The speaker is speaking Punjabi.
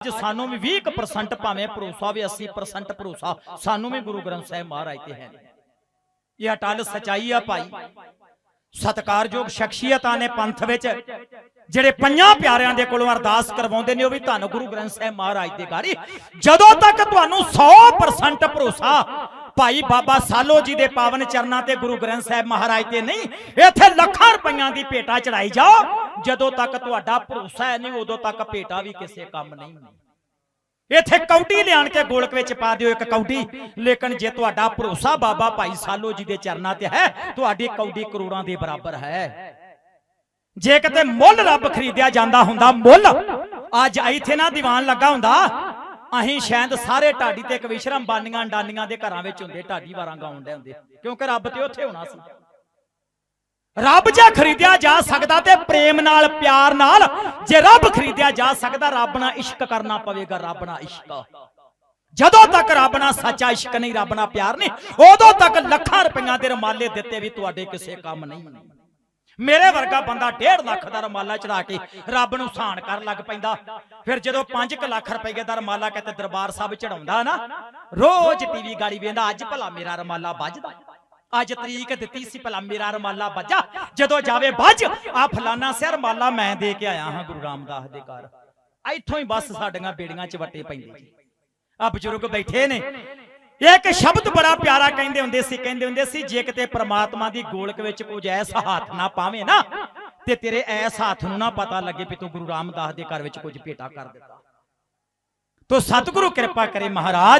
ਅੱਜ ਸਾਨੂੰ ਵੀ 20% ਭਾਵੇਂ ਭਰੋਸਾ ਵੀ 80% ਭਰੋਸਾ। ਸਾਨੂੰ ਵੀ ਗੁਰੂ ਗ੍ਰੰਥ ਸਾਹਿਬ ਮਹਾਰਾਜ ਤੇ ਹੈ ਇਹ ਅਟਲ ਸਚਾਈ ਆ ਭਾਈ। ਸਤਕਾਰਯੋਗ ਸ਼ਖਸੀਅਤਾਂ ਨੇ ਪੰਥ ਵਿੱਚ, ਜਿਹੜੇ ਪੰਜਾਂ ਪਿਆਰਿਆਂ ਦੇ ਕੋਲੋਂ ਅਰਦਾਸ ਕਰਵਾਉਂਦੇ ਨੇ, ਉਹ ਵੀ ਧੰਨ ਗੁਰੂ ਗ੍ਰੰਥ ਸਾਹਿਬ ਮਹਾਰਾਜ ਦੇ ਗਾਰੀ। ਜਦੋਂ ਤੱਕ ਤੁਹਾਨੂੰ 100% ਭਰੋਸਾ, ਭਾਈ ਬਾਬਾ ਸਾਲੋ ਜੀ ਦੇ ਪਾਵਨ ਚਰਨਾਂ ਤੇ ਗੁਰੂ ਗ੍ਰੰਥ ਸਾਹਿਬ ਮਹਾਰਾਜ ਤੇ ਨਹੀਂ, ਇੱਥੇ ਲੱਖਾਂ ਰੁਪਈਆਂ ਦੀ ਭੇਟਾ ਚੜਾਈ ਜਾਓ। ਜਦੋਂ ਤੱਕ ਤੁਹਾਡਾ ਭਰੋਸਾ ਨਹੀਂ ਉਦੋਂ ਤੱਕ ਭੇਟਾ ਵੀ ਕਿਸੇ ਕੰਮ ਨਹੀਂ। ਇੱਥੇ ਕੌਡੀ ਲਿਆਣ ਕੇ ਗੋਲਕ ਵਿੱਚ ਪਾ ਦਿਓ ਇੱਕ ਕੌਡੀ। ਲੇਕਿਨ ਜੇ ਤੁਹਾਡਾ ਭਰੋਸਾ ਬਾਬਾ ਭਾਈ ਸਾਲੋ ਜੀ ਦੇ ਚਰਨਾਂ ਤੇ ਹੈ ਤੁਹਾਡੀ ਕੌਡੀ ਕਰੋੜਾਂ ਦੇ ਬਰਾਬਰ ਹੈ। ਜੇ ਕਿਤੇ ਮੁੱਲ ਰੱਬ ਖਰੀਦਿਆ ਜਾਂਦਾ ਹੁੰਦਾ ਮੁੱਲ। ਅੱਜ ਇੱਥੇ ਨਾ ਦੀਵਾਨ ਲੱਗਾ ਹੁੰਦਾ ਅਸੀਂ ਸ਼ਾਇਦ ਸਾਰੇ ਢਾਡੀ ਤੇ ਕਵਿਸ਼ਰਮ ਬਾਨੀਆਂ ਡਾਨੀਆਂ ਦੇ ਘਰਾਂ ਵਿੱਚ ਹੁੰਦੇ ਢਾਡੀ ਵਾਰਾਂ ਗਾਉਂਦੇ ਹੁੰਦੇ। ਕਿਉਂਕਿ ਰੱਬ ਤੇ ਉੱਥੇ ਹੋਣਾ ਸੀ। ਰੱਬ ਜੇ ਖਰੀਦਿਆ ਜਾ ਸਕਦਾ ਤੇ ਪ੍ਰੇਮ ਨਾਲ, ਪਿਆਰ ਨਾਲ, ਜੇ ਰੱਬ ਖਰੀਦਿਆ ਜਾ ਸਕਦਾ, ਰੱਬ ਨਾਲ ਇਸ਼ਕ ਕਰਨਾ ਪਵੇਗਾ, ਰੱਬ ਨਾਲ ਇਸ਼ਕ। ਜਦੋਂ ਤੱਕ ਰੱਬ ਨਾਲ ਸੱਚਾ ਇਸ਼ਕ ਨਹੀਂ, ਰੱਬ ਨਾਲ ਪਿਆਰ ਨਹੀਂ, ਉਦੋਂ ਤੱਕ ਲੱਖਾਂ ਰੁਪਈਆਂ ਦੇ ਰਮਾਲੇ ਦਿੱਤੇ ਵੀ ਤੁਹਾਡੇ ਕਿਸੇ ਕੰਮ ਨਹੀਂ। ਮੇਰੇ ਵਰਗਾ ਬੰਦਾ 1.5 ਲੱਖ ਦਾ ਰਮਾਲਾ ਚੜਾ ਕੇ ਰੱਬ ਨੂੰ ਸਾਨ ਕਰਨ ਲੱਗ ਪੈਂਦਾ। ਫਿਰ ਜਦੋਂ 5 ਲੱਖ ਰੁਪਏ ਦਾ ਰਮਾਲਾ ਕਿਤੇ ਦਰਬਾਰ ਸਾਹਿਬ ਚੜਾਉਂਦਾ ਨਾ, ਰੋਜ਼ ਟੀਵੀ ਗਾੜੀ ਵੇਂਦਾ ਅੱਜ ਭਲਾ ਮੇਰਾ ਰਮਾਲਾ ਵੱਜਦਾ। ਅੱਜ ਤਰੀਕ ਦਿੱਤੀ ਸੀ ਭਲਾ ਮੇਰਾ ਰਮਾਲਾ ਵੱਜਾ। ਜਦੋਂ ਜਾਵੇ ਵੱਜ ਆ ਫਲਾਨਾ ਸਿਰ ਰਮਾਲਾ ਮੈਂ ਦੇ ਕੇ ਆਇਆ ਹਾਂ ਗੁਰੂ ਰਾਮਦਾਸ ਦੇ ਘਰ। ਇੱਥੋਂ ਹੀ ਬਸ ਸਾਡੀਆਂ ਬੇੜੀਆਂ ਚ ਵੱਟੇ ਪੈਂਦੇ ਜੀ। ਆ ਬਜ਼ੁਰਗ ਬੈਠੇ ਨੇ। ਇੱਕ ਸ਼ਬਦ ਬੜਾ ਪਿਆਰਾ ਕਹਿੰਦੇ ਹੁੰਦੇ ਸੀ ਕਹਿੰਦੇ ਹੁੰਦੇ ਸੀ ਜੇ ਕਿਤੇ ਪ੍ਰਮਾਤਮਾ ਦੀ ਗੋਲਕ ਵਿੱਚ ਕੁਝ ਐਸ ਹੱਥ ਨਾ ਪਾਵੇਂ ਨਾ ਤੇ ਤੇਰੇ ਐਸ ਹੱਥ ਨੂੰ ਨਾ ਪਤਾ ਲੱਗੇ ਵੀ ਤੂੰ ਗੁਰੂ ਰਾਮਦਾਸ ਦੇ ਘਰ ਵਿੱਚ ਕੁਝ ਭੇਟਾ ਕਰ ਦਿੱਤਾ ਤੋ ਸਤਿਗੁਰੂ ਕਿਰਪਾ ਕਰੇ ਮਹਾਰਾਜ।